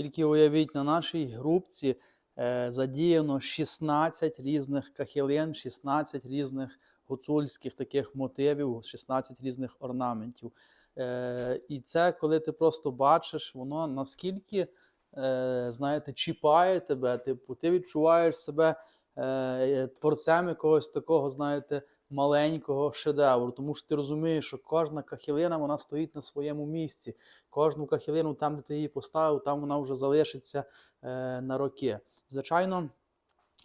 Тільки уявіть, на нашій групці е, задіяно 16 різних кахілин, 16 різних гуцульських таких мотивів, 16 різних орнаментів. Е, і це, коли ти просто бачиш, воно наскільки, е, знаєте, чіпає тебе, типу, ти відчуваєш себе творцем якогось такого, знаєте, маленького шедевру, тому що ти розумієш, що кожна кахілина вона стоїть на своєму місці. Кожну кахілину, там, де ти її поставив, там вона вже залишиться е, на роки. Звичайно,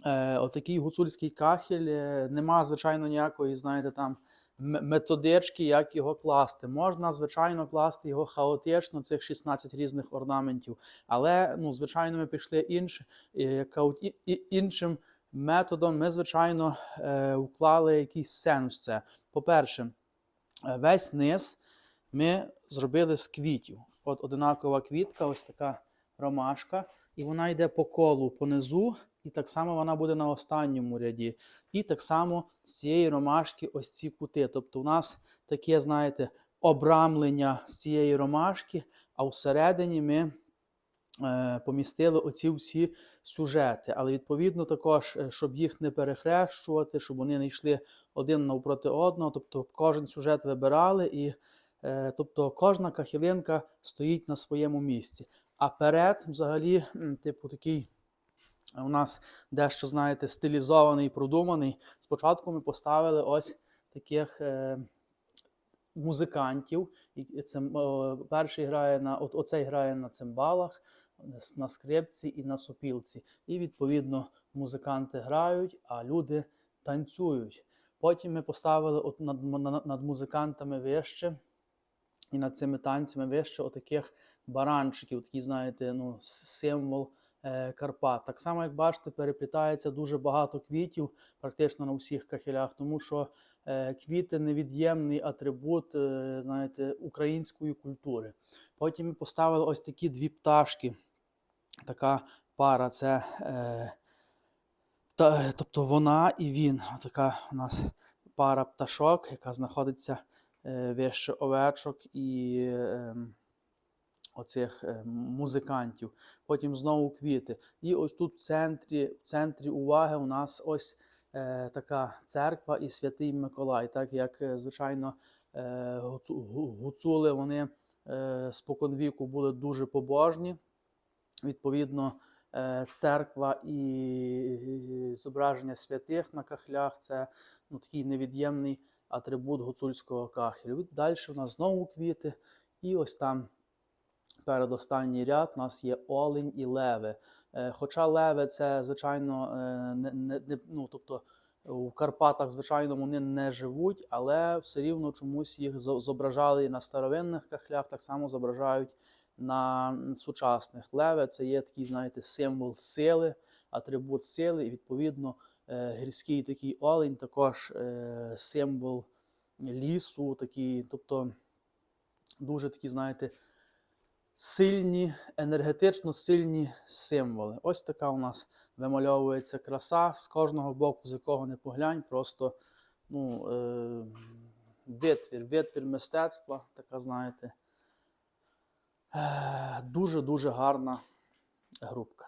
е, отакий гуцульський кахель е, нема, звичайно, ніякої, знаєте, там методички, як його класти. Можна, звичайно, класти його хаотично, цих 16 різних орнаментів. Але, ну, звичайно, ми пішли інше, е, іншим методом. Ми, звичайно, е, уклали якийсь сенс це. По-перше, е, весь низ ми зробили з квітів. От одинакова квітка, ось така ромашка, і вона йде по колу понизу, і так само вона буде на останньому ряді. І так само з цієї ромашки ось ці кути. Тобто у нас таке, знаєте, обрамлення з цієї ромашки, а всередині ми помістили оці всі сюжети. Але відповідно також, е, щоб їх не перехрещувати, щоб вони не йшли один навпроти одного. Тобто кожен сюжет вибирали, і е, тобто кожна кахілинка стоїть на своєму місці. А перед, взагалі, типу, такий. У нас дещо, знаєте, стилізований, продуманий. Спочатку ми поставили ось таких е, музикантів. І це, е, перший грає на от, оцей грає на цимбалах, на скрипці і на сопілці. І відповідно музиканти грають, а люди танцюють. Потім ми поставили над, над, над музикантами вище і над цими танцями вище отаких баранчиків, такий, знаєте, ну, символ е, Карпат. Так само, як бачите, переплітається дуже багато квітів практично на всіх кахелях, тому що е, квіти невід'ємний атрибут е, знаєте, української культури. Потім ми поставили ось такі дві пташки. Така пара це. Е, та, тобто вона і він. Така у нас пара пташок, яка знаходиться е, вище овечок і е, оцих е, музикантів. Потім знову квіти. І ось тут в центрі, в центрі уваги у нас ось е, така церква і святий Миколай. Так як, е, звичайно, е, гуцули вони споконвіку були дуже побожні. Відповідно, е, церква і зображення святих на кахлях це ну, такий невід'ємний атрибут гуцульського кахелю. Далі у нас знову квіти, і ось там передостанній ряд у нас є олень і леви. Е, Хоча леви це, звичайно, е, не, не, не, ну, тобто у Карпатах, звичайно, вони не живуть, але все рівно чомусь їх зображали і на старовинних кахлях, так само зображають на сучасних. Леви це є такий, знаєте, символ сили, атрибут сили, і відповідно е, гірський такий олень також е, символ лісу, такий, тобто дуже такі, знаєте, сильні, енергетично сильні символи. Ось така у нас вимальовується краса з кожного боку, з якого не поглянь, просто ну, е, витвір, витвір мистецтва, така, знаєте, дуже-дуже гарна групка.